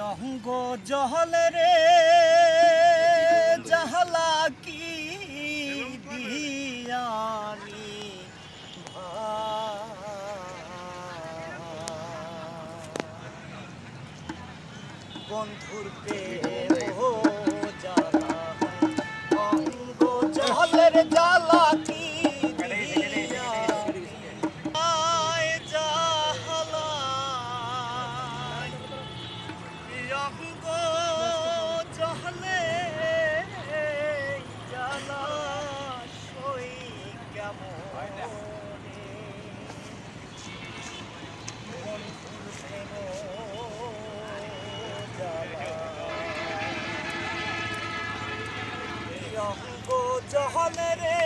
অঙ্গ জহলে রে জাহলা কি দিয়ানি বন্ধুর প্রেম জ্বালা অঙ্গ জহলের জ্বালা কি অঙ্গ জহলে জ্বালা সই কেমন? জহলে রে